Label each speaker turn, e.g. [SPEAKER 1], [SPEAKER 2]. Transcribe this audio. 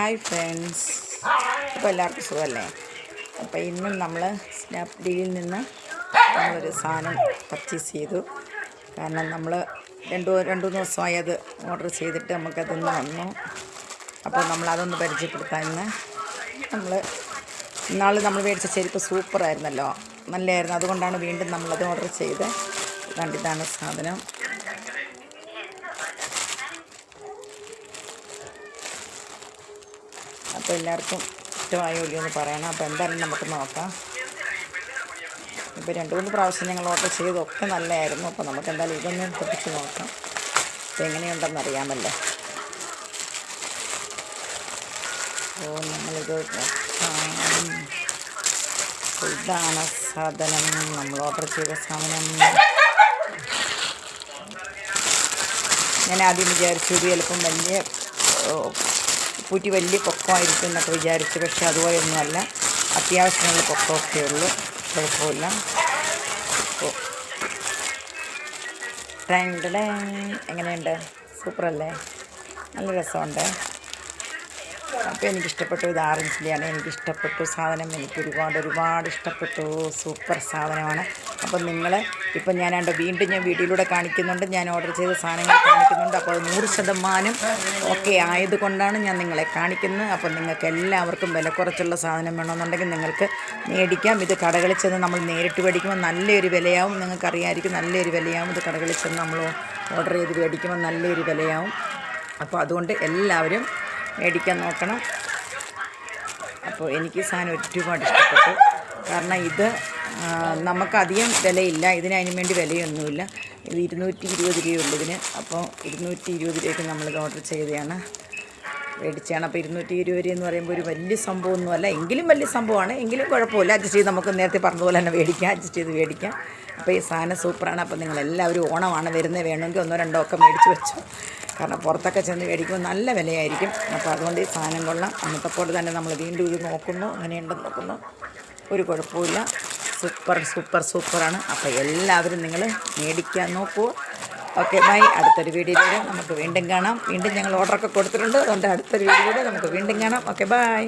[SPEAKER 1] Hi friends അപ്പോൾ എല്ലാവർക്കും സുഖമല്ലേ? അപ്പോൾ ഇന്നും നമ്മൾ സ്നാപ്ഡീലിൽ നിന്ന് നമ്മളൊരു സാധനം പർച്ചേസ് ചെയ്തു. കാരണം നമ്മൾ രണ്ട് രണ്ട് ദിവസമായി അത് ഓർഡർ ചെയ്തിട്ട് നമുക്കതൊന്ന് വന്നു. അപ്പോൾ നമ്മളതൊന്ന് പരിചയപ്പെടുത്താൻ ഇന്ന് നമ്മൾ ഇന്നാൾ നമ്മൾ മേടിച്ച ചെരുപ്പ് സൂപ്പറായിരുന്നല്ലോ നല്ലതായിരുന്നു അതുകൊണ്ടാണ് വീണ്ടും നമ്മളത് ഓർഡർ ചെയ്ത് കണ്ടിതാണ് സാധനം. അപ്പോൾ എല്ലാവർക്കും ഇഷ്ടമായോ ഇല്ലയോ എന്ന് പറയണം. അപ്പോൾ എന്തായാലും നമുക്ക് നോക്കാം. ഇപ്പോൾ രണ്ട് മൂന്ന് പ്രാവശ്യം ഞങ്ങൾ ഓർഡർ ചെയ്തൊക്കെ നല്ലതായിരുന്നു. അപ്പോൾ നമുക്ക് എന്തായാലും ഇതൊന്ന് പൊട്ടിച്ച് നോക്കാം. അപ്പോൾ എങ്ങനെയുണ്ടെന്ന് അറിയാമല്ലോ. ഓ നമ്മളിത് ഇതാണ് സാധനം. നമ്മൾ ഓർഡർ ചെയ്ത സാധനം. ഞാൻ ആദ്യം വിചാരിച്ചു ഇത് ചിലപ്പം വലിയ പൂറ്റി വലിയ പൊക്കമായിരിക്കും എന്നൊക്കെ വിചാരിച്ചു പക്ഷെ അതുപോലെയൊന്നുമല്ല അത്യാവശ്യമുള്ള പൊക്കമൊക്കെ ഉള്ളൂ. കുഴപ്പമില്ല. ടടാങ്. എങ്ങനെയുണ്ട്? സൂപ്പറല്ലേ? നല്ല രസമുണ്ട്. അപ്പോൾ എനിക്കിഷ്ടപ്പെട്ടു. ഇത് എനിക്ക് എനിക്കിഷ്ടപ്പെട്ടു. സാധനം എനിക്ക് ഒരുപാട് ഒരുപാട് ഇഷ്ടപ്പെട്ടു. സൂപ്പർ സാധനമാണ്. അപ്പം നിങ്ങൾ ഇപ്പം എന്റെ വീണ്ടും ഞാൻ വീഡിയോയിലൂടെ കാണിക്കുന്നുണ്ട്. ഞാൻ ഓർഡർ ചെയ്ത സാധനങ്ങൾ കാണിക്കുന്നുണ്ട്. അപ്പോൾ അത് നൂറ് ശതമാനം ഓക്കെ ആയതുകൊണ്ടാണ് ഞാൻ നിങ്ങളെ കാണിക്കുന്നത്. അപ്പം നിങ്ങൾക്ക് എല്ലാവർക്കും വില കുറച്ചുള്ള സാധനം വേണമെന്നുണ്ടെങ്കിൽ നിങ്ങൾക്ക് മേടിക്കാം. ഇത് കടകളിൽ ചെന്ന് നമ്മൾ നേരിട്ട് മേടിക്കുമ്പോൾ നല്ലൊരു വിലയാവും. നിങ്ങൾക്കറിയാമായിരിക്കും നല്ലൊരു വിലയാവും. ഇത് കടകളിൽ ചെന്ന് നമ്മൾ ഓർഡർ ചെയ്ത് മേടിക്കുമ്പോൾ നല്ലൊരു വിലയാവും. അപ്പോൾ അതുകൊണ്ട് എല്ലാവരും മേടിക്കാൻ നോക്കണം. അപ്പോൾ എനിക്ക് സാധനം ഒരുപാട് ഇഷ്ടപ്പെട്ടു. കാരണം ഇത് നമുക്കധികം വിലയില്ല. ഇതിന് അതിന് വേണ്ടി വിലയൊന്നുമില്ല. ഇത് ഇരുന്നൂറ്റി ഇരുപത് രൂപയുള്ളൂ ഇതിന്. അപ്പോൾ ഇരുന്നൂറ്റി ഇരുപത് രൂപയ്ക്ക് നമ്മളിത് ഓർഡർ ചെയ്തതാണ്. മേടിച്ചാണ് അപ്പോൾ ഇരുന്നൂറ്റി ഇരുപത് രൂപ എന്ന് പറയുമ്പോൾ ഒരു വലിയ സംഭവമൊന്നുമല്ല. എങ്കിലും വലിയ സംഭവമാണ്. എങ്കിലും കുഴപ്പമില്ല. അഡ്ജസ്റ്റ് ചെയ്ത് നമുക്ക് നേരത്തെ പറഞ്ഞതുപോലെ തന്നെ മേടിക്കാം. അഡ്ജസ്റ്റ് ചെയ്ത് മേടിക്കാം. അപ്പോൾ ഈ സാധനം സൂപ്പറാണ്. അപ്പോൾ നിങ്ങളെല്ലാവരും ഓണമാണ് വരുന്നത്. വേണമെങ്കിൽ ഒന്നോ രണ്ടോ ഒക്കെ മേടിച്ച് വെച്ചു. കാരണം പുറത്തൊക്കെ ചെന്ന് മേടിക്കുമ്പോൾ നല്ല വിലയായിരിക്കും. അപ്പോൾ അതുകൊണ്ട് ഈ സാധനം കൊള്ളാം. അന്നത്തെ പോലെ തന്നെ നമ്മൾ വീണ്ടും ഇത് നോക്കുന്നു. അങ്ങനെയുണ്ടെന്ന് നോക്കുന്നു. ഒരു കുഴപ്പമില്ല സൂപ്പർ സൂപ്പർ സൂപ്പറാണ്. അപ്പോൾ എല്ലാവരും നിങ്ങൾ മേടിക്കാൻ നോക്കൂ. Okay bye. അടുത്തൊരു വീഡിയോയിലൂടെ നമുക്ക് വീണ്ടും കാണാം. വീണ്ടും ഞങ്ങൾ ഓർഡറൊക്കെ കൊടുത്തിട്ടുണ്ട്. അതുകൊണ്ട് അടുത്തൊരു വീഡിയോയിലൂടെ നമുക്ക് വീണ്ടും കാണാം. Okay bye.